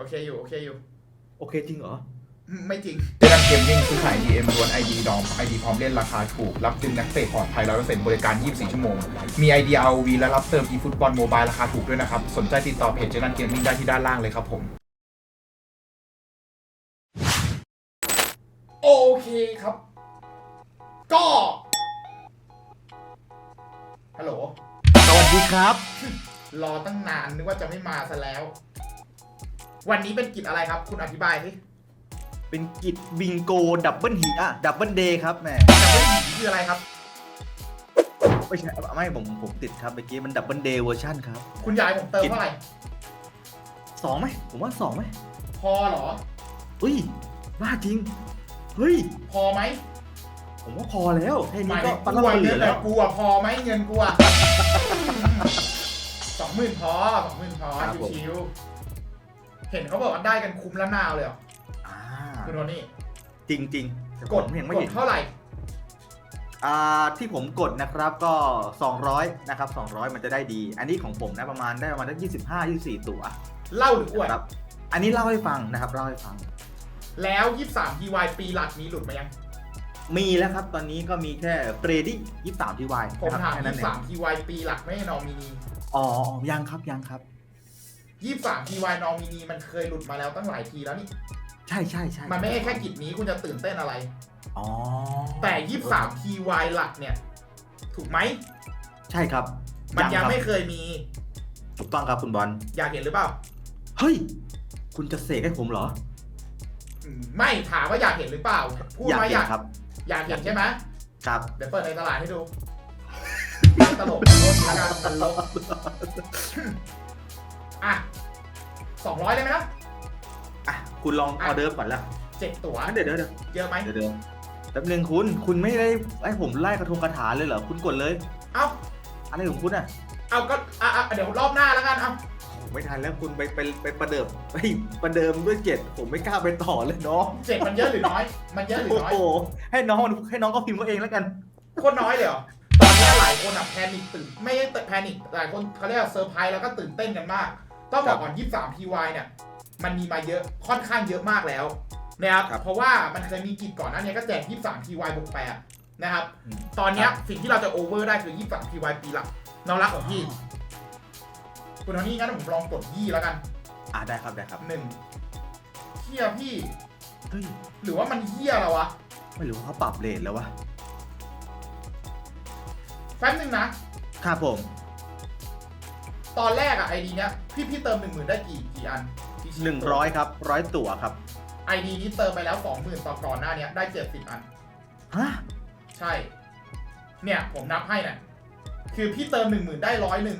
โอเคอยู่ โอเคอยู่ โอเคจริงเหรออืมไม่จริงเรื่องเกมมิ่งซื้อขาย DM ล้วน ID ดอม ID พร้อมเล่นราคาถูก รับดึงนักเตะปลอดภัย100%บริการ 24 ชั่วโมง มี ID ROV และรับเติม eFootball Mobile ราคาถูกด้วยนะครับ สนใจติดต่อเพจเจนันเกมมิ่งได้ที่ด้านล่างเลยครับผม โอเคครับ ก็ ฮัลโหล สวัสดีครับ รอตั้งนานนึกว่าจะไม่มาซะแล้ว วันนี้เป็นกิจอะไรครับ คุณอธิบายสิเป็นกิจบิงโกดับเบิลฮีอะดับเบิลเดย์ครับแหมแต่ว่าหนีคืออะไรครับ ไม่ใช่ไม่ผมผมติดครับเมื่อกี้มันดับเบิลเดย์เวอร์ชันครับ คุณยายผมเติมเท่าไหร่สองไหมผมว่าสองไหมพอเหรออุ้ยบ้าจริงเฮ้ยพอไหมผมว่าพอแล้วแค่หนี้มายก็ถึงปันกูละอะเหลืเงิอนแล้แล้ววกูอะพอไหมเงินกูอะสองหมื่นพอสองหมื่นพอชิวๆ เห็นเขาบอกว่าได้กันคุ้มละนาวเลยเหรออ่าคุณโทนี่จริงจริงๆแต่กดผมยังไม่กเห็ดนเท่าไหร่อ่าที่ผมกดนะครับก็ 200 นะครับ 200 มันจะได้ดี อันนี้ของผมนะประมาณได้ประมาณได้25 24ตัว เล่าหรืออวดครับ อันนี้เล่าให้ฟังนะครับเล่าให้ฟัง แล้ว 23 TY ปีหลักนี้หลุดมายัง มีแล้วครับตอนนี้ก็มีแค่เฟรดี้ยี่สามทีวายผมนะครับถามแค่นั้นเอง23 TY ปีหลักไม่ใช่นอมินีอ๋ออ๋อยังครับยังครับ 23 TY นอมินีมันเคยหลุดมาแล้วตั้งหลายทีแล้วนี่ ใช่ใช่ใช่มันไม่ใช่แค่กิจนี้คุณจะตื่นเต้นอะไร อ๋อแต่23 TY หลักเนี่ย ถูกไหม ใช่ครับมันยังครับไม่เคยมี ถูกต้องครับคุณบอล อยากเห็นหรือเปล่า เฮ้ย คุณจะเสกให้ผมเหรออืมไม่ถามว่าอยากเห็นหรือเปล่า พูดอยากมาอเห็ยานกครับ อยากเห็นใช่ไหมครับ เดี๋ยวเปิดในตลาดให้ดูไม่ตลกโทษทีละกันตลก อะสองร้อยได้ไหมนะอะคุณลองออเดอร์ก่อนละเจ็ดตั๋วงั้นเดี๋ยวเดี๋ยวเดี๋ยวเยอะไหมเดี๋ยวเดี๋ยวแป๊บนึงคุณคุณไม่ได้ให้ผมไล่กระทงกระถาเลยเหรอคุณกดเลยเอาอะไรของคุณอะเอาก็อะอะเดี๋ยวรอบหน้าแล้วกันเอาผมไม่ทันแล้วคุณไปไปไปประเดิมไปประเดิมด้วยเจ็ดผมไม่กล้าไปต่อเลยน้องเจ็ดมันเยอะหรือน้อย มันเยอะหรือโอ้น้อยโหให้น้องให้น้องก็พิมพ์เขาเองแล้วกันโคตรน้อยเลยเหรอตอนนี้หลายคนอะแพนิคตื่นไม่ใช่แพนิคหลายคนเขาเรียกว่าเซอร์ไพรส์แล้วก็ตื่นเต้นกันมาก ต้องบอกก่อน 23 TY เนี่ย มันมีมาเยอะค่อนข้างเยอะมากแล้วนะครับครับเพราะว่ามันเคยมีกิจก่อนหน้านี้ก็แจก 23 TY บวก8นะครับอืมตอนเนี้ยครับสิ่งที่เราจะโอเวอร์ได้คือ 23 TY ปีหลักน้องรักของพี่คุณโทนี่งั้นผมลองกดยี่แล้วกัน อ่าได้ครับได้ครับหนึ่งเฮียพี่เฮ้ยหรือว่ามันเฮียแล้ววะ ไม่รู้ว่าเขาปรับเลทแล้ววะแป๊บนึงนะ ครับผม ตอนแรกอะไอดีเนี้ยพี่พี่เติมหนึ่งหมื่นได้กี่กี่อันกี่ชิ้หนึ่งร้อยครับร้อยตั๋วครับไอดีนี้เติมไปแล้วสองหมื่นต่อก่อนหน้าเนี้ยได้เจ็ดสิบอันฮะใช่ เนี่ยผมนับให้เนี่ยคือพี่เติมหนึ่งหมื่นได้ร้อยหนึ่ง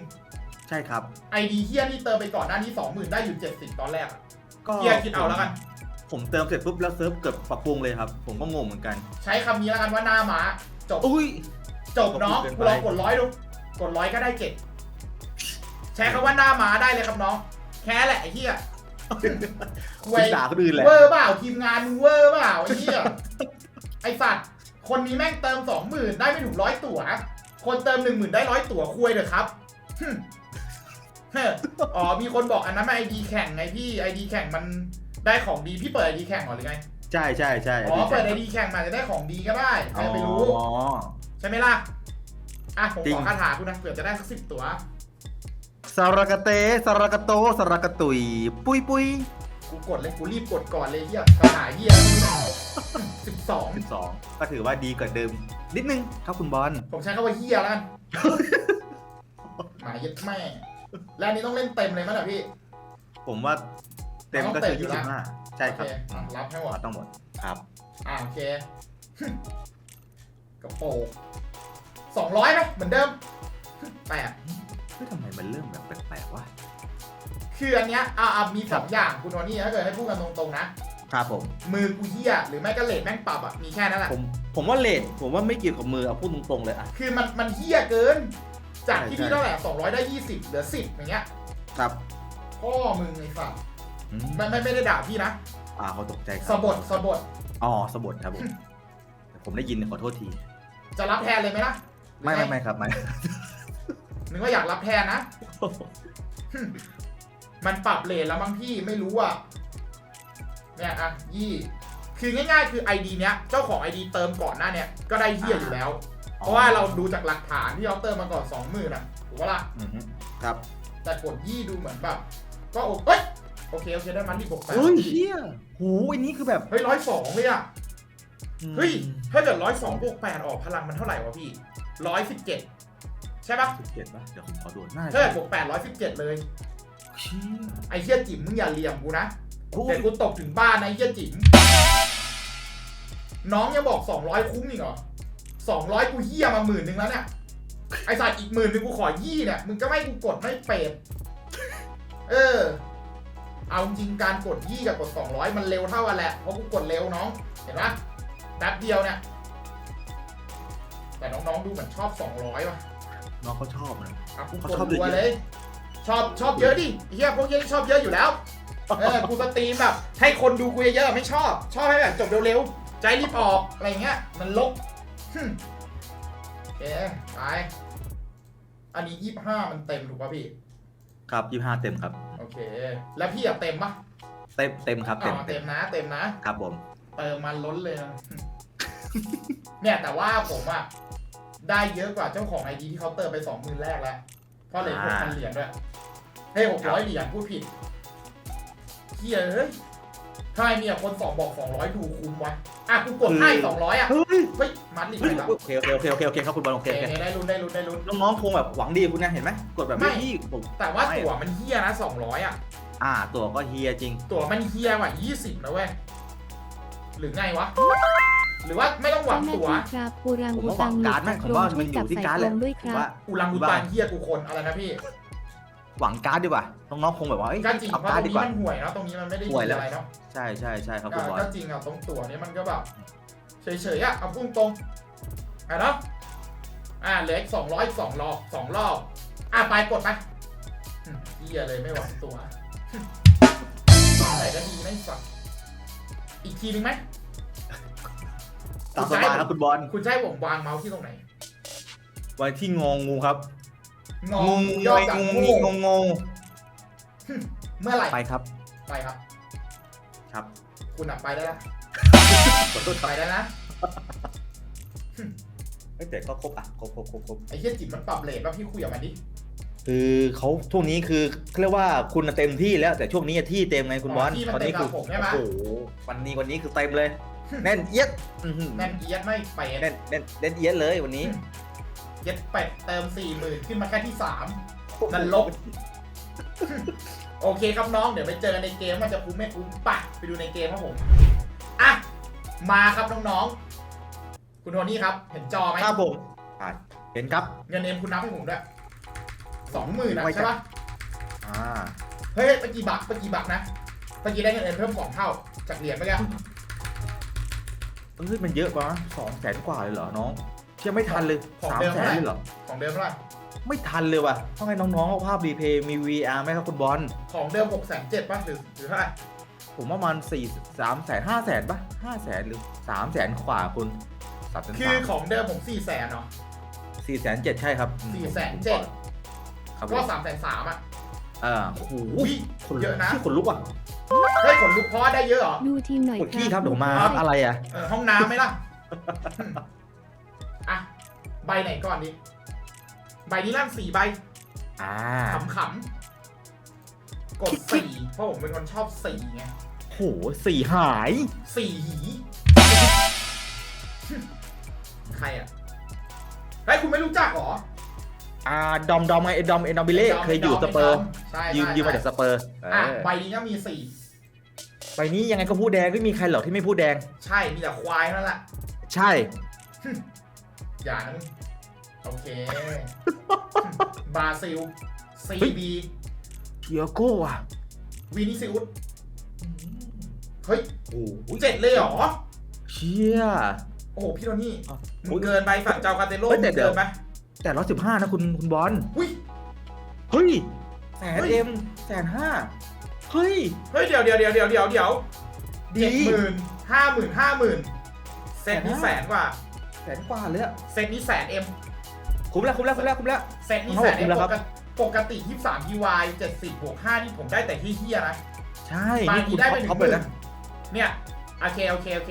ใช่ครับไอดีเฮียนี่เติมไปก่อนหน้านี้สองหมื่นได้อยู่เจ็ดสิบตอนแรกอะก็เฮียคิดเอาแล้วกัน ผมเติมเสร็จปุ๊บแล้วเซิร์ฟเกิดปรับปรุงเลยครับ ผมก็งงเหมือนกัน ใช้คำนี้แล้วกันว่าหน้าม้าจบอุ้ยจบเนาะก็พูดเกินไปลองกดร้อยดูกดร้อยก็ได้เจ็ดใช้คำว่าหน้าม้าได้เลยครับน้อง แค่แหละไอ้เหี้ยคุณด่าคนอื่นแหละเวอร์เปล่าทีมงานมึงเวอร์เปล่าไอ้เหี้ยไอสัตว์คนนี้แม่งเติมสองหมื่นได้ไม่ถึงร้อยตั๋ว คนเติมหนึ่งหมื่นได้ร้อยตั๋วคุยเถอะครับหึ่มเฮ้ออ๋อมีคนบอกอันนั้นมันไอดีแข่งไงพี่ไอดีแข่งมันได้ของดีพี่เปิดไอดีแข่งก่อนหรือไงใช่ใช่ใช่อ๋อเปิดไอดีแข่งมาจะได้ของดีก็ได้ใครจะไปรู้อ๋อใช่ไหมล่ะอะผมจริของคาถาคุณนะเผื่อจะได้สักสิบตั๋ว สารกะเตสารกะโตสารกะตุย ปุยปุยกูกดเลยกูรีบกดก่อนเลยเฮียคาถาเฮียสิบสองสิบสองก็ถือว่าดีกว่าเดิม นิดนึงครับคุณบอลผมใช้คำว่าเฮียแล้วกันหมาเย็ดแม่และอันนี้ต้องเล่นเต็มเลยมั้ยล่ะพี่ ผมว่าเต็มก็คือต้องเตะอยู่ยี่แล้สิวบห้าใช่ครับ โอเอะรับให้หมดต้องหมดครับ อ่าโอเคกระโปรงสองร้อยไหมเหมือนเดิมแปดเฮ้ยทำไมมันเริ่มแบบแปลกๆวะคืออันเนี้ยอ่าอ่ามีสครัอบงอย่างคุณโทนี่ถ้าเกิดให้พูดกันตรงๆนะ ครับผม มือกูเฮียหรือไม่ก็เลทแม่งปรับอะมีแค่นั้นแหละผมผมว่าเลทผมว่าไม่เกี่ยวกับมือเอาพูดตรงๆเลยอะ คือมันมันเฮี้ยเกิน จากที่ใช่พี่เท่าไหร่สองร้อยได้ยี่สิบเหลือสิบอย่างเงี้ยครับพ่อมึงไอ้สัตว์อืมไม่ไม่ไม่ได้ด่าพี่นะอ่าเขาตกใจครัสะบดสะบดอ๋อสะบดครับผมแต่ผมได้ยินขอโทษที จะรับแทนเลยไหมล่ะไม่ไม่ไม่ครับไม่ นึกว่าอยากรับแทนนะ มันปรับเลทแล้วมั้งพี่ไม่รู้อะเนี่ยอะยี่คือง่ายๆ คือ ID เนี้ยเจ้าของ ID เติมก่อนหน้าเนี้ยก็ได้เฮียอยู่แล้ว เพราะว่าเราดูจากหลักฐานที่เขาเติมมาก่อนสองหมื่นอะถูกปะล่ะอือฮึครับแต่กดยี่ดูเหมือนแบบก็โอเอ้ยโอเคโอเคได้มันที่บวกแปดเฮ้ยเฮียหูอันนี้คือแบบเฮ้ยร้อยสองเลยอะอืมเฮ้ยถ้าเกิดร้อยสองบวกแปดออกพลังมันเท่าไหร่วะพี่ร้อยสิบเจ็ด ใช่ปะสิบเจ็ดป่ะ เดี๋ยวผมขอดูหน้าถ้าเกิดบวกแปดร้อยสิบเจ็ดเลยเชี่ยไอ้เชี่ยจิ๋มมึงอย่าเหลี่ยมกูนะโอ้ยเดี๋ยวกูตกถึงบ้านนะไอ้เชี่ยจิ๋มน้องยังบอกสองร้อยคุ้มอีกเหรอสองร้อยกูเฮี้ยมาหมื่นหนึ่งแล้วเนี่ย ไอ้สัตว์อีกหมื่นหนึ่งกูขอยี่เนี่ย มึงก็ไม่ให้กูกดไม่เป็ดเออ เอาจริงการกดยี่กับกดสองร้อยมันเร็วเท่ากันแหละ เพราะกูกดเร็วน้อง เห็นปะแป๊บเดียวเนี่ย แต่น้องๆดูเหมือนชอบสองร้อยว่ะ น้องเขาชอบนะ อะกูเขากดชอบรัวเยอะเลย ชอบชอบเยอะดิไอ้เฮียพวกเฮียนี่ชอบเยอะอยู่แล้ว เออกูสตรีมแบบให้คนดูกูเยอะๆไม่ชอบ ชอบให้แบบจบเร็วๆ ใจรีบออกอะไรเงี้ย มันลกฮึ่มโอเคไปอันนี้ยี่ห้ามันเต็มถูกป่ะพี่ ครับยี่ห้าเต็มครับ โอเค แล้วพี่อะเต็มปะเต็มเต็มครับอ๋เต็มอเต็เต็มมนะ เต็มนะ ครับผม เติมมันล้นเลยนะ เนี่ยแต่ว่าผมอะ ได้เยอะกว่าเจ้าของไอดีที่เขาเติมไปสองหมื่นแรกแล้ว เพราะเหรียญหกพันเหรียญด้วยเฮ้ยหกร้อยเหรียญพูดผิดเฮียเฮ้ยทำไมมีแต่คนสองบอกสองร้อยดูคุ้มวะอะกูกดให้สองร้อยอะเฮ้ยเฮ้ยมันอีกเฮ้ยแล้วโอเคโอเคโอเคโอเคโอเคครับคุณบอลโอโอเคเคโอเคได้ลุ้นได้ลุ้นได้ลุ้นน้องๆคงแบบหวังดีคุณนะเห็นไหมกดแบบไม่ไม่พี่ผมแต่ว่าตั๋วมันเฮียนะสองร้อยอะอ่าตัวก็เฮียจริง ตั๋วมันเฮียกว่ายี่สิบนะเว้ยหรือไงวะ หรือว่าไม่ต้องหวัเจ้างหน้าตั๋วที่ครับปูรังผมอุว่าหวัตังงหลุการ์ดดไหมจากผมกรงว่าช่มัวนยอจับยู่ที่ใส่การ์ดกเลรยงด้วยคผมรับ ว่าอุลังอุตันเฮียกูคนอะไรนะพี่หวังการ์ดดีกว่าน้องๆคงแบบว่าเอ้ยก็จริงเอาเพราะการ์ตดรงดีนี้กว่า มันห่วยเนาะตรงนี้มันไม่ได้ห่วยดีแล้ว อะไรเนาะใช่ใช่ใช่ครับคุณบอลก็จริงอะตรงตั๋วนี้มันก็แบบเฉยๆอะเอาพุ่งตรงอะเนาะอะเหลืออีกสองร้อยสองรอบสองรอบอะไปกดไปอืมเฮียเลยไม่หวังตัวอะไรก็ดีไม่สักอีกทีนึงไหม ตามสบายครับคุณบอลคุณจะให้ผมวางเมาส์ที่ตรงไหนไว้ที่งงงูครับงงูงงูย่อไอ้จากงูงูงี้งงงเมื่อไหร่ไปครับ ไปครับ ครับ คุณอะไปได้ละขอโทษคไปรับได้นะเอ้ยแต่ก็ครบอะครบครบครบครบไอ้เหี้ยจิ๋มมันปรับเลทป่ะพี่คุยกับมันดิคือเขาช่วงนี้คือเขาเรียกว่าคุณน่ะเต็มที่แล้วแต่ช่วงนี้ที่เต็มไงคุณบอลที่มันตอนเต็นี้มคืกับผมใช่ไหมโอ้โหวันนี้วันนี้คือเต็มเลย แน่นเอียดอื้อหือแน่นเอียดไม่ไปแน่นแน่นแน่นเอียดเลยวันนี้เย็ดเป็ดเติมสี่หมื่นขึ้นมาแค่ที่สามนั่นลบ โอเคครับน้อง เดี๋ยวไปเจอกันในเกมว่าจะคุ้มไม่คุ้มปะไปดูในเกมครับผม อะ มาครับน้องๆ คุณโทนี่ครับ เห็นจอไหมครับผมอะเห็นครับ เงินเอ็มคุณนับให้ผมด้วยสองหมื่นนะไว้ใช่ปะอ่า เฮ้ยเมื่อกี้บักเมื่อกี้บักนะเมื่อกี้ได้เงินเอ็มเพิ่มสองเท่า จากเหรียญเมื่อกี้ เอ้ยมันเยอะปะสองแสนกว่าเลยเหรอน้อง เชื่อไม่ทันเลยของสามเดิมแสเท่านไหร่ เลยเหรอ ของเดิมเท่าไหร่ไม่ทันเลยว่ะเพราะไงน้องๆเอาภาพรีเพย์มี VR ไหมครับคุณบอล ของเดิมหกแสนเจ็ดป่ะหรือหรือเท่าไหร่ผมว่ามันสี่สามแสนห้าแสนปะห้าแสนหรือสามแสนกว่าคุณสามแสนคือของเดิมผมสี่แสนเนาะสี่แสนเจ็ดใช่ครับอืมสี่แสนเจ็ดครับผก็มสามแสนสามอะอ่าโอ้โหอุ้ยคนเยอะนะ ที่ขนลุกอะ เฮ้ยขนลุกเพราะว่าได้เยอะเหรอดูทีมหน่อยกดขี้ครับเดี๋ยวมาครับอะไรอะเออห้องน้ำไหมล่ะ อะ ใบไหนก่อนดี ใบนี้ลั่นสี่ใบอ่าขำๆกดสี่เพราะผมเป็นคนชอบสี่ไงโหสี่หาย สี่หีใครอะเฮ้ยคุณไม่รู้จักเหรออ่าดอมดอมไงไอ้ดอมเอ็นดอมบิเล่เคยอยู่สเปอร์ ใช่ยืมใช่ยืมมาจากสเปอร์เออะอใบนี้ก็มีสี่ ใบนี้ยังไงก็พูดแดงไม่มีใครหรอกที่ไม่พูดแดง ใช่มีแต่ควายนั่นแหละใช่ อย่านะมึงโอเค บราซิลซีบีเทียโก้อะวินิซิอุสเฮ้ยโอ้โหเจ็ดเลยเหรอ เชี่ย โอ้โห พี่โทนี่อะมึงเกินไปฝั่งเจ้ากาเตโร่เฮ้ยมึแต่งเดี๋เกิยวนไปแต่ร้อยสิบห้านะคุณคุณบอล อุ้ย เฮ้ยแสนเฮ้ย เอ็มแสนห้า เฮ้ย เฮ้ยเดี๋ยวเดี๋ยวเดี๋ยวเดี๋ยวเดี๋ยวเดี๋ยวดี เจ็ดหมื่นห้าหมื่นห้าหมื่นเซตนี้แสแสนนห้ากว่าแสนกว่าเลยอะเซตนี้แสนเอ็มคุ้มแล้วคุ้มแล้วคุ้มแล้วคุ้มแล้ว เซตนี้เขาแสบอกนเอ็มคุ้มแล้วปครับกติปปกติ23 PY 70บวก5นี่ผมได้แต่ที่เฮียนะใช่บางนี่ทีคุณได้ท็ไปอปถึงท็อปหเลยมื่นนะเนี่ยโอเคโอเคโอเค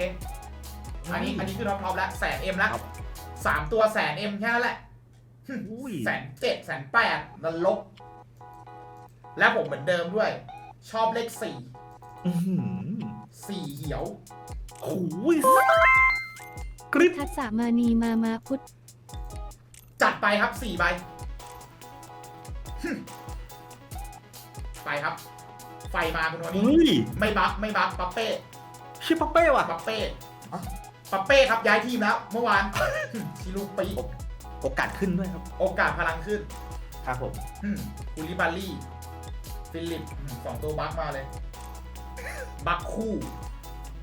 อันนี้อันนี้คือท็อปท็อปแล้วแสนเอ็มแล้วครับสามตัวแสนเอ็มแค่นั้นแหละอุ้ยแสนเจ็ดแสนแปดนรกและผมเหมือนเดิมด้วย ชอบเลขสี่อื้อหือสี่เหี่ยว โอ้ยกริปทัศสมานีมามาพุทธจัดไปครับสี่ใบไปครับ ไฟมาคุณวันนี้ เฮ้ยไม่บักไม่บักปัปเป้ชิปปะเป้ว่ะ ปัปเป้อะปัปเป้ครับย้ายทีมแล้ว เมื่อวาน ชิลูปีโอกาสขึ้นด้วยครับ โอกาสพลังขึ้นครับผม อืมคูลิบาลี่ ฟิลิปอืมสองตัวบักมาเลย บักคู่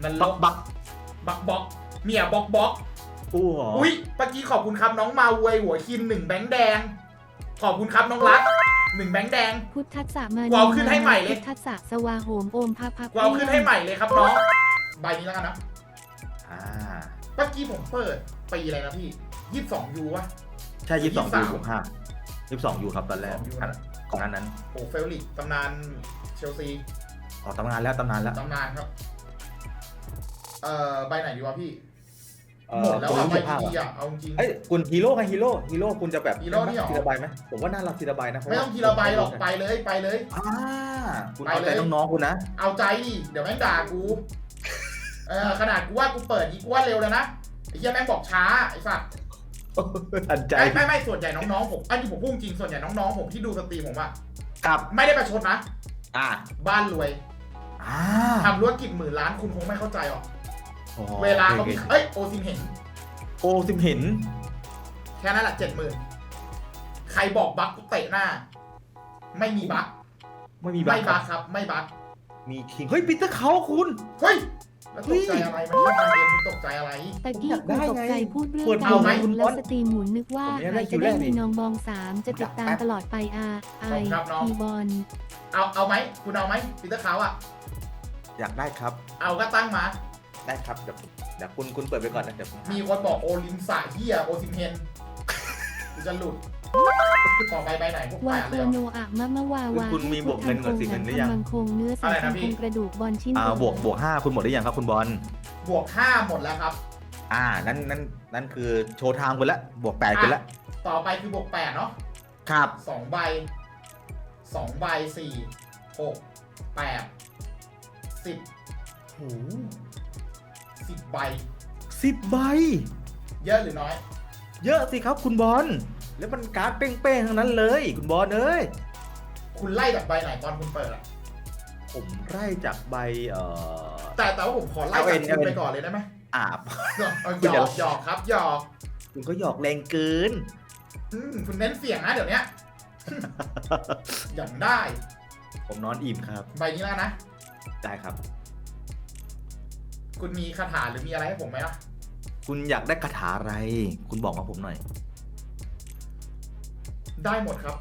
นันลบักกบักบักบ็อกเมียบ็อกบ็อกอู้หรออุ้ยเมื่อกี้ขอบคุณครับน้องมาเวยหัวคินหนึ่งแบงค์แดง ขอบคุณครับน้องรักหนึ่งแบงค์แดง พุทธัสสมานีกูเอาขึ้นให้ใหม่เลย พุทธัสสะสวาโหมโอมพาพากูเอาขึ้นให้ใหม่เลยครับน้อง ใบนี้แล้วกันนะอ่าเมื่อกี้ผมเปิดปีอะไรนะพี่ยี่สิบสองยูวะใช่ยี่สิบสอง23ยูบวกห้ายี่สิบสองยูครับตอนแรก22อัน ก่อนหน้านั้นโอ้เฟลลิกตำนานเชลซีออกตำนานแล้วตำนานแล้วตำนานครับ เอ่อใบไหนดีวะพี่ เอ่อหมดแล้วอะตัวใบยี่สิบห้าดีอะเอาจริง เอ้ยคุณฮีโร่ไงฮีโร่ฮีโร่คุณจะแบบฮีโร่นี่หรอ ทีละใบไหมผมว่าน่ารักทีละใบนะเพราะไม่ว่าต้องทีละใบหรอกไปเลยไปเลย อ่าคุณไปเอาเลใจยน้องๆคุณนะ เอาใจดิเดี๋ยวแม่งด่ากูเออขนาดกูว่ากูเปิดอีกกูว่าเร็วแล้วนะไอ้เหี้ยแม่งบอกช้าไอ้สัส อันใจ ไม่ไม่ไม่ส่วนใหญ่น้องๆผมอันนี้ผมพูดจริงส่วนใหญ่น้องๆผมที่ดูสตรีมผมอะครับ ไม่ได้ประชดนะ อ่าบ้านรวยอ่าทำธุรกิจหมื่นล้านคุณคงไม่เข้าใจหรอกอ๋อเวลาเขามีโอคเอ้ยโอซิมเห็น โอ้ซิมเห็น แค่นั้นแหละเจ็ดหมื่นใครบอกบั๊กกูเตะหน้า ไม่มีบั๊กไม่มีไม่บับั๊คกรับครับ ไม่บั๊กมีคิงเฮ้ยปีเตอร์เขาคุณ เฮ้ย แล้วตกใจอะไรมันไม่ทำเองคุณตกใจอะไร ตะกี้ผมอยากได้กูตกใจไงพูดเรื่องเปิดกาเอารไหมหมุนแล้วสตรีมหมุนนึกว่าผมอยากได้ใครคิจะวแรได้กนี่มีน้องบองสามจะติดตามตลอดไปอาไอครับน้องทีบอลเอาเอาไหมคุณเอาไหมปีเตอร์เขาวอะอยากได้ครับ เอาก็ตั้งมา ได้ครับเดี๋ยวเดี๋ยวคุณคุณเปิดไปก่อนนะเดี๋ยวผมหามีคนบอกโอลิมสะเฮียโอซิมเฮนกูจะหลุด ต่อไปไปไหนพวกวาแปดโคเลยเหรอโนอะมะมะวาวาคุณมีบวกเงินก่อนสิเงินหรือยังมังคงเนื้ออะสาไรยนะพันพี่คงกระดูกบอลชิ้นอ่าโตบวกบวกห้าคุณหมดหรือยังครับคุณบอลบวกห้าหมดแล้วครับ อ่านั้นนั้นนั้นคือโชว์ทางคุณละบวกแปดคุณละต่อไปคือบวกแปดเนาะครับสองใบสองใบสี่หกแปดสิบโอ้สิบใบสิบใบ เยอะหรือน้อย เยอะสิครับคุณบอล แล้วมันการ์ดเป้งๆทั้งนั้นเลย คุณบอลเอ้ยคุณไล่จากใบไหนตอนคุณเปิดอะผมไล่จากใบเอ่อ แต่แต่ว่าผมขอไล่เอาจากเอ็นคุณเอาเอ็นไปก่อนเลยได้ไหมอาบเอาคุณหยอย่าอกหยอกครับหยอกคุณก็หยอกแรงเกิน อืมคุณเน้นเสียงนะเดี๋ยวเนี้ยอย่างได้ ผมนอนอิ่มครับ ใบนี้แล้วนะ ได้ครับ คุณมีคาถาหรือมีอะไรให้ผมไหมล่ะ คุณอยากได้คาถาอะไร คุณบอกมาผมหน่อย ได้หมดครับ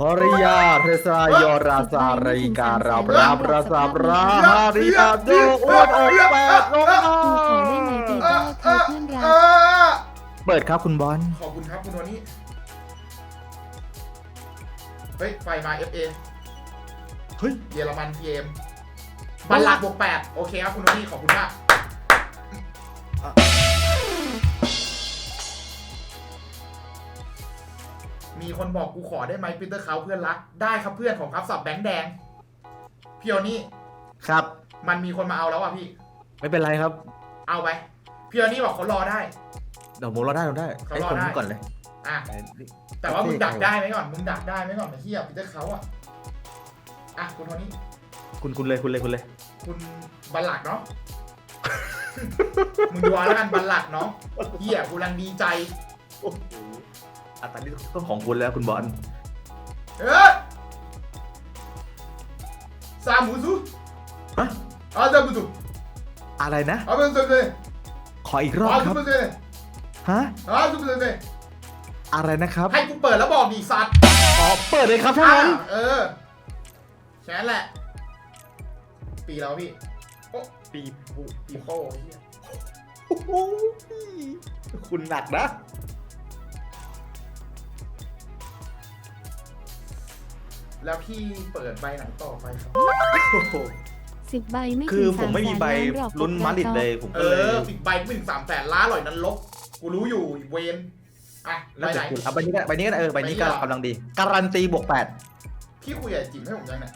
ฮอริยาเทสายอราซาริการาบราบราซาบราฮาริยาโดอวดอกแปดลงกูขอได้ไหมปีเตอร์เธอเพื่อนรัเอกอเปิดครับคุณบอล ขอบคุณครับคุณโนนี่เฮ้ย ไฟมา FA เฮ้ย เยอรมันพีเอ็มบัลลักบวกแปดโอเคครับคุณโนนี่ขอบคุณมาก มีคนบอกกูขอได้ไหมปีเตอร์เขาเพื่อนรัก ได้ครับเพื่อนของครับสับแบงค์แดงพี่โอนี่ครับ มันมีคนมาเอาแล้วอะพี่ ไม่เป็นไรครับ เอาไปพี่โอนี่บอกเขารอได้ เดี๋ยวผมรอได้รอได้เขาให้รอคนได้นี้ก่อนเลยอะไอ้แต่ว่ามึงดักได้ไหมก่อนมึงดักได้ไหมก่อนไอ้เหี้ยปีเตอร์เขาอะอะคุณโทนี่คุณคุณเลยคุณเลยคุณเลย คุณบัลลักเนาะมึงดูเอาแล้วกันบัลลักเนาะเหี้ยกูรังดีใจโอ้โหอะตอนนี้ต้องของคุณแล้วคุณบอลเออซามูซุฮะอาซามูซุอะไรนะอาเป็นเซเซขออีกรอบอาคซุรับเปเซฮะอาซุเปเซอะไรนะครับให้กูเปิดแล้วบอกดีสัตว์อ๋อเปิดเลยครับท่าอะนั้นเออแค่นั้นแหละ ปีแล้วพี่โอ้ปีผู้ปีโป้เหี้ยโอ้โหคุณหนักนะ แล้วพี่เปิดใบไหนต่อไปครับโอ้โหสิบใบไม่คืถึองผมสามไม่แสมีนใบล้านหรอกลุ้นมาดริดเลยผมเอก็เลยอปิดใบไม่ถึงสามแสนล้านหรอยนั้นลบกูรู้อยู่เวนอะใบน่าไหจะนถูกเอาใบนี้ก็ใบนี้ก็ได้เออใบนี้ก็ใบนี้เหรอ กำลังดี การันตีบวกแปดพี่คุยกับจิ๋มให้ผมยังเนี่ย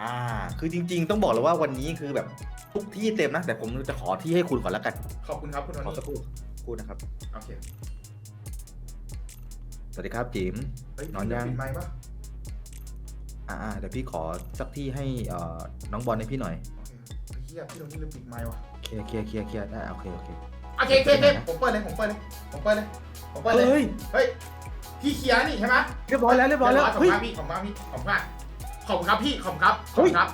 อ่า คือจริง ๆ ต้องบอกเลยว่าวันนี้คือแบบทุกที่เต็มนะ แต่ผมจะขอที่ให้คุณก่อนแล้วกันขอบคุณครับคุณโทขอนี่สักครู่พูดนะครับ โอเคสวัสดีครับจิ๋ม เฮ้ยนอนยัง ปิดไมค์ปะ อ่าๆเดี๋ยวพี่ขอสักที่ให้เอ่อน้องบอลให้พี่หน่อยโอเคเฮ้ยเฮียพี่โทนี่ลืมปิดไมค์ว่ะเคลียร์เคลียร์เคลียร์เคลียร์ได้โอเคโอเคโอเคโอเคโอเคผมเปิดเลยผมเปิดเลยผมเปิดเลยผมเปิดเลยเฮ้ยเฮ้ยพี่เคลียร์นี่ใช่ไหมเรียบร้อยแล้วเรียบร้อยแล้วขอบคุเฮ้ณยครับพี่ขอบคุณครับพี่ขอบคุณครับขอบคุณครับพี่ขอบคุณครับขอบเฮ้คุยณครับ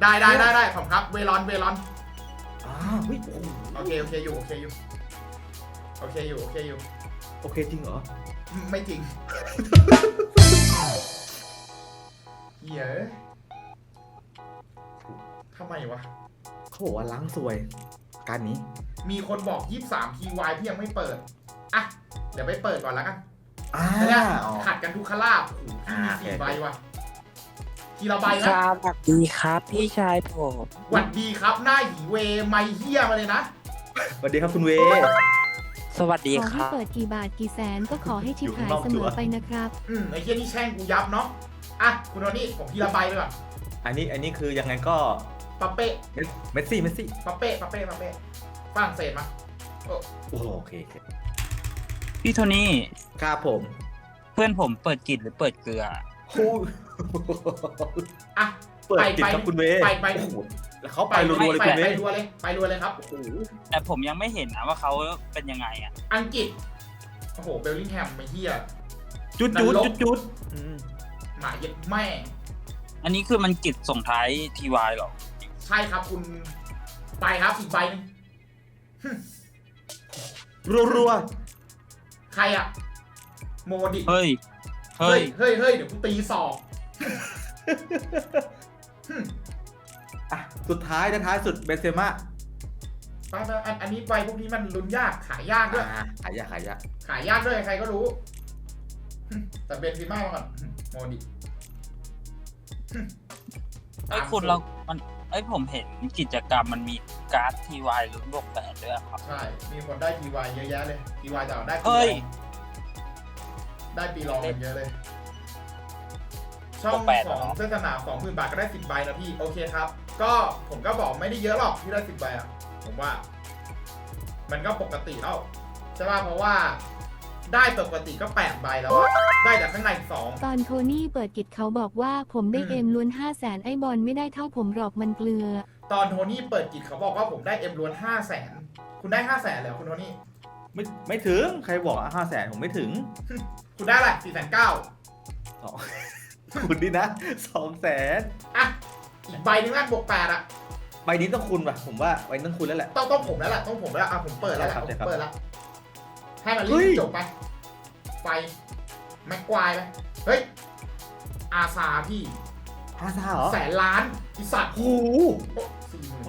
ได้ได้ได้ได้ขอบคุณครับเวลอนเวลอน อ่าเฮ้ยโอ้โหโอเค โอเค อยู่ โอเค อยู่ โอเค อยู่ โอเค อยู่ โอเคจริงเหรอ ไม่จริง เหี้ยเอ้ยทำไมวะ เขาบอกว่าล้างซวย การนี้ มีคนบอก 23 TY พี่ยังไม่เปิด อะ เดี๋ยวไปเปิดก่อนแล้วกันอ่าแล้วเนี่ยอ๋อ ขัดกันทุกขลาบโอ้โหพี่มีอ่าสี่โอเคใบว่ะทีละใบคนะรับสวัสดีครับพี่ชายผมหวัดดีครับ หน้าหยีเวไมเฮียมาเลยนะ สวัสดีครับคุณเว สวัสดีขอคให้รับ เปิดกี่บาทกี่แสนก็ขอให้ชิบหายเสมอไปนะครับ อืมไอ้เฮียนี่แช่งกูยับเนาะ อะคุณโทนี่ผมทีละใบไปก่อนอันนี้อันนี้คือยังไงก็ปาเป้เมสเมสซี่เมสซี่ปาเป้ปาเป้ปาเป้ฝรั่งเศสมาโอ้โหโอเคโอเคพี่โทนี่ครับผมเพื่อนผมเปิดกิจหรือเปิดเกลือโอ้อะเปิดไปกิจครับไปคุณเวไปไปโอ้โหแล้วเขาไปรัวๆเลยไปคุณเวไปรัวเลยไปรัวเลยครับโอ้โหแต่ผมยังไม่เห็นนะว่าเขาเป็นยังไงอะอังกฤษโอ้โหเบลลิงแฮมไอ้เฮียจุดจุดนรกจุดจุดอืม หมาเย็ดแม่อันนี้คือมันกิจส่งท้ายทีวายหรอ ใช่ครับคุณไปครับอีกใบหนึงรัวใครอะโมดิเฮ้ย เฮ้เฮ้ยยเฮ้ยเฮ้ยเดี๋ยวกูตีศอกๆอะสุดท้ายนะท้ายสุดเบนเซม่าไปไปอันอันนี้ใบพวกนี้มันลุ้นยากขายยากด้วย อ่าขายยากขายยากขายยากด้วยใครก็รู้ แต่เบนฟิม่ามาก่อนโมดิ ไอ้ยคุณเรา มัน ไอ้ยผมเห็นกิจกรรมมันมีการ์ดทีวายลุ้นบวกแปดด้วยอะครับ ใช่ มีคนได้ทีวายเยอะแยะเลยทีวายแต่ได้ปีเฮ้รอย งได้ปีรองกันเยอะเลย ช่องบวกแปดขเหรอ องเสื้อสนามสองหมื่นบาทก็ได้สิบใบนะพี่ โอเคครับ ก็ผมก็บอกไม่ได้เยอะหรอกที่ได้สิบใบอะ ผมว่า มันก็ปกติแล้วใช่ป่ะเพราะว่า ได้ปกติก็แปดใบแล้วอะได้แต่ข้างในอีกสอง ตอนโทนี่เปิดกิจเขาบอกว่าผมได้อืม เอ็มล้วนห้าแสนไอ้บอลไม่ได้เท่าผมหรอกมันเกลือ ตอนโทนี่เปิดกิจเขาบอกว่าผมได้เอ็มล้วนห้าแสนคุณได้ห้าแสนเลยเหรอคุณโทนี่ ไม่ไม่ถึงใครบอกห้าแสนผมไม่ถึงคุณได้อะไรสี่แสนเก้าสอง คุณนี่นะสองแสนอะ อีกใบหนึงนั่นบวกแปดอะใบนี้ต้องคุณป่ะ ผมว่าใบนี้ต้องคุณแล้วแหละ ต้องต้องผมแล้วแหละต้องผมแล้วอะผมเปิดแล้วแหละใช่ผมครับ เปิดแล้ว ให้มันเฮ้รียบจบไปไฟแม็กควายไปเฮ้ย อาซาพี่ฮาซาเหรอแสนล้านอีสัตว์โอ้โหโอ้สี่หมื่น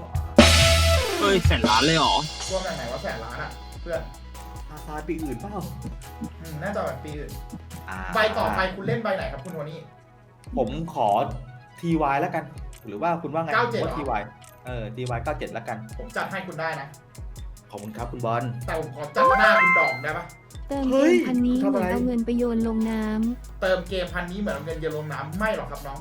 เฮ้ยแสนล้านเลยเหรอรวมกันไหนว่าแสนล้านอะเพื่อนฮาซาปีอื่นเปล่าอืมน่าจะแบบปีอื่นอ่าใบต่อไปคุณเล่นใบไหนครับคุณโทนี่ผมขอทีวายแล้วกัน หรือว่าคุณว่าไง97ว่าเหรอทีวายเออทีวายเก้าเจ็ดแล้วกัน ผมจัดให้คุณได้นะ ขอบคุณครับคุณบอล แต่ผมขอจัดหน้าคุณดอกได้ปะเติมเฮ้เกยมพันนี้ทำเหอะไรมือนเอาเงินไปโยนลงน้ำเติมเกมพันนี้เหมือนเอาเงินเยนลงน้ำไม่หรอกครับน้อง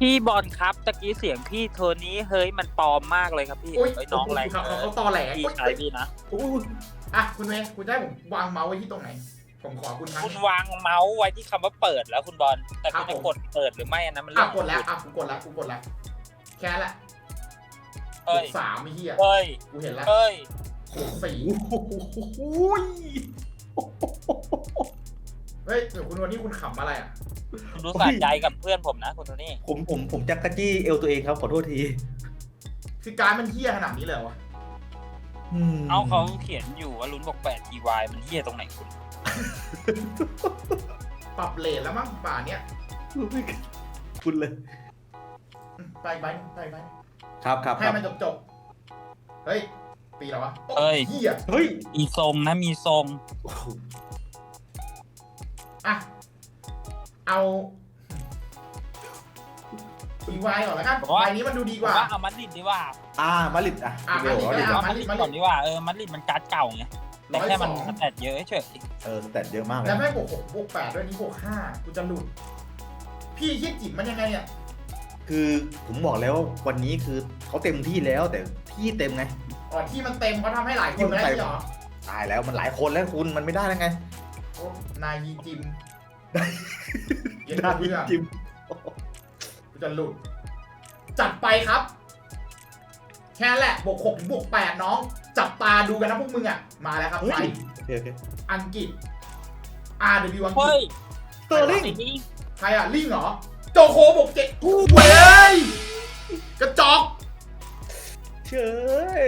พี่บอลครับตะกี้เสียงพี่โทนี่เฮ้ยมันปลอมมากเลยครับพี่อุ้ยเฮ้ยน้องแรงเขาเขาเขาตอแหลพี่อุ๊ยชายพี่นะอุ้ยอะคุณเมย์คุณจะให้ผมวางเมาส์ไว้ที่ตรงไหน ผมขอคุณครั้งคุณนี้วางเมาส์ไว้ที่คำว่าเปิดแล้วคุณบอลแต่ครัคุบณจะผมกดเปิดหรือไม่อันนั้นมันอะเรื่องกดแล้วอะกูกดแล้วกูกดแล้วแค่นั้นแหละ เฮ้ยสามไอ้เหี้ยเฮ้ยกูเห็นแล้วเฮ้ยกดสี่โอ้โหเฮ้ยเดี๋ยวคุณวันนี้คุณขำอะไรอะคุณรู้สะใจกับเพื่อนผมนะคุณโทนี่ผมผมผมจักกะจี้เอวตัวเองครับขอโทษที คือการมันเหี้ยขนาดนี้เลยเหรอวะมเอาเขาเขียนอยู่ว่าลุ้นบอกแปดทีวายมันเฮี้ยตรงไหนคุณ ปรับเลทแล้วมั้งป่าเนี้ยคุณเลยอืมไปใบหนึ่งไปใบหนึ่ง ครับครับคให้รับ มันจบจบๆเฮ้ย ปีแล้ววะโอ้เฮ้ยเหี้ยเฮ้ยมีทรงนะมีทรง โอ้โหอะ เอาทีวายก่อนแล้วกันผมว่าใบนี้มันดูดีผกมว่า ว่าเอามาดริดดีกว่าอ่ามาดริดอะอะพี่เบลมาดริดมาดริดอะเอามาดริดก่อนดีกว่าเออมาดริดมันการ์ดเก่าไงแต่แค่มัน102สแตทเยอะเฉยเออแต่เยอะมากเลยแล้วแม่งบวกหกบวกแปดด้วยนี่บวกห้ากูจะหลุด พี่คิดจิบมันยังไงอะ คือผมบอกแล้วว่าวันนี้คือเขาเต็มที่แล้วแต่ที่เต็มไง อ๋อที่มันเต็มเขาทำให้หลายคนไม่ได้เหรอตายแล้วมันหลายคนแล้วคุณมันไม่ได้แล้วไงโอ้นายยีจิมเย็นได้เพื่อนจิมกูจะหลุด จัดไปครับ แค่นั้นแหละบวกหกถึงบวกแปดน้อง จับตาดูกันนะพวกมึงอะ มาแล้วครับเฮ้ยไปโอเคโอเคอังกฤษ RW อังๆกฤเฮ้ยษสเตอร์ลิงไอ้นี่ใครอะลิงเหรอ โจโคบวกเจ็ดเว้ยกระจอกเชย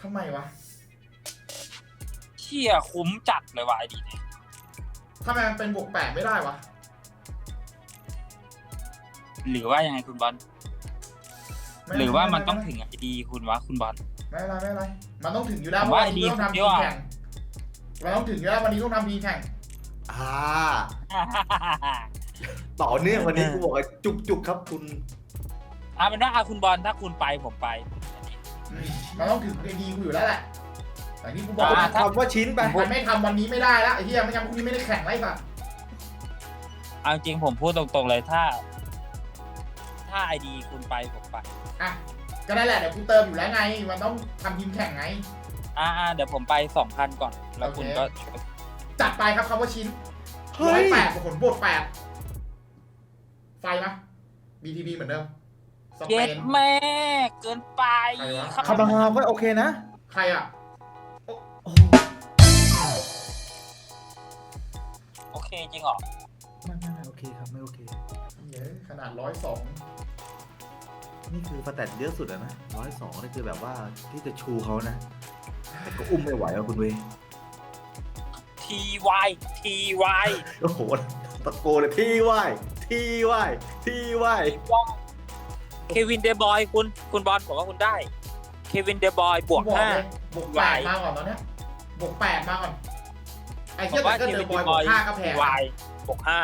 ทำไมวะเชี่ยคุ้มจัดเลยว่ะไอ้ดีเนี่ยทำไมมันเป็นบวกแปดไม่ได้วะ หรือว่ายังไงคุณบอลไม่หรือว่ามันไต้องถึงไอดีคุณวะคุณบอล ไม่เป็นไรไม่เป็นไรมันต้องถึงอยู่แล้วผมเพราะว่าวันนี้ต้องทำไอ้ทีดีมสุดยอดแข่งมันต้องถึงอยู่แล้ววันนี้ต้องทำทีมแข่ง อ่า ต่อเนื่องวันนี้กูบอกว่าจุกจุกๆครับคุณ เอาเป็นว่าเอาคุณบอลถ้าคุณไปผมไปอืมมันต้องถึงดีกูอยู่แล้วแหละแต่นี่กูบอกอ่าว่าถ้าคำว่าชิ้นไป มันไม่ทำวันนี้ไม่ได้แล้วไอ้เหี้ยไม่งั้นพรุ่งนี้ไม่ได้แข่งไรสัตว์เอาจริงผมพูดตรงๆเลยถ้า ถ้าไอดีคุณไปผมไป อะก็นั่นแหละเดี๋ยวกูเติมอยู่แล้วไงมันต้องทำทีมแข่งไง อ่าๆเดี๋ยวผมไปสองพันก่อน แล้วคุณโอเคก็ จัดไปครับคำว่าชิ้นเฮ้ร้อย ยแปดผลบวกแปดไฟนะ BTB เหมือนเดิมสเปเย็ดน แม่เกินไปใครวะ คาบาฮาวก็โอเคนะใครอะ โอ้โอเคจริงเหรอไม่ไม่ไม่โอเคครับไม่โอเค เย้ขนาดร้อยสองนี่คือสแตทเยอะสุดแล้วนะร้อยสองนี่คือแบบว่าที่จะชูเขานะ แต่ก็อุ้มไม่ไหวอะคุณเวย ทีวายทีวายโอ้โหตะโกนเลยที่ไหวที่ไหวที่ไหวเควินเดบอยคุณคุณบอลผมว่าคุณได้ เควินเดบอยบวกบอกห้าเลยบวกแปดมาก่อนตอนเนี้ยบวกแปดมาก่อน ไอ้ผเชี่ยมแต่ว่าก็เคเจวิอนบเดอยบบวอกยห้าก็แพงทีวายบวกห้า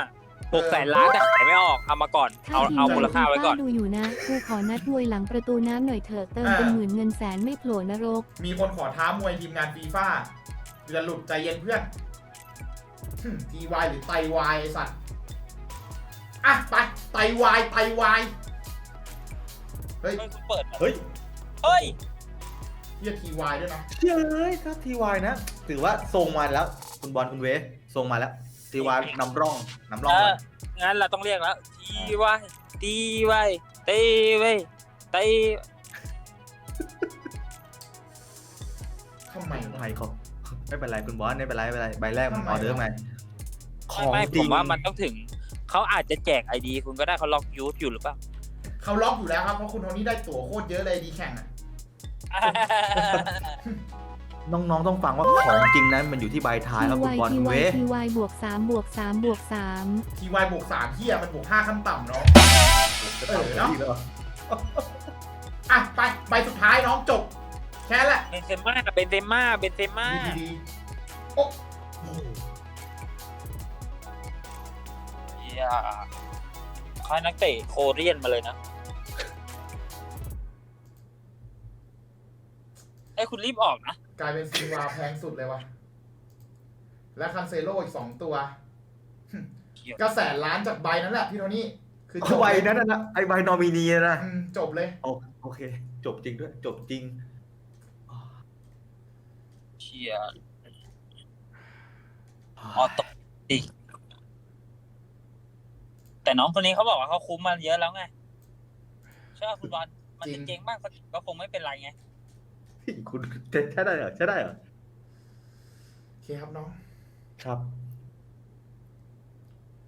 หกแสนล้านแต่ขายไม่ออก เอามาก่อน ถ้าเอาทีมเอางานมูลค่าไว้ก่อน ดูอยู่นะกูขอนัดมวยหลังประตูน้ำหน่อยเถอะเติมเป็นหมื่นเงินแสนไม่โผล่นรก มีคนขอท้ามวยทีมงานฟีฟ่าจะหลุดใจเย็นเพื่อน ทีวายหรือไตวายไอ้สัตว์ อะ ไป ไตวายไตวาย เฮ้ย เฮ้ยคุณเปิดเหรอเฮ้ยเฮ้ยเรียกทีวายด้วยนะ เชื่อเลยถ้าทีวายนะ ถือว่าทรงมาแล้ว คุณบอลคุณเวทรงมาแล้วทีวายนำร่องนำร่องเอก่ออนงั้นเราต้องเรียกแล้วทีวายทีวายเตวายเตทำไมวะทำไมเขาไม่เป็นไรคุณบอลไม่เป็นไรไม่เป็นไรใบแรกมันทำไมออเดอร์ไง ขไม่องไม่จริผงมว่ามันต้องถึง เขาอาจจะแจกไอดีคุณก็ได้เขาล็อกยูทอยู่หรือเปล่า เขาล็อกอยู่แล้วครับ เพราะคุณโทนี่ได้ตั๋วโคตรเยอะเลยดีแข่งอะ น้องๆต้องฟังว่าของจริงนั้นมันอยู่ที่ใบท้ายทีครับคุวาณยบอลทีคุณวาเวยทีวายบวกสามบวกสามบวกสาม ทีวายบวกสามเที่ยมันบวกห้าขั้นต่ำเนาะเออเนอะอะ ไปใบสุดท้ายน้องจบ แค่นั้นแหละเบนเซม่าเบนเซม่าเบนเซม่าดีดีๆโอ้เฮี ยเขาให้นักเตะโคเรียนมาเลยนะไอ้ยคุณรีบออกนะ กลายเป็นซีวาแพงสุดเลยว่ะและคันเซโลอีกสองตัว ก็แสนล้านจากใบนั้นแหละพี่โทนี่คือจบใบเลยนั้นน่ะนะไอใบนอมินีนะอืมจบเลยโอโอเค จบจริงด้วย จบจริงเชียออโตอีก แต่น้องคนนี้เขาบอกว่าเขาคุ้มมาเยอะแล้วไงใช่ป่ะคุณบอลมันจริจะงเจ๊งบ้างก็คงไม่เป็นไรไงคุณใช้ได้เหรอใช้ได้เหรอโอเคครับน้องครับ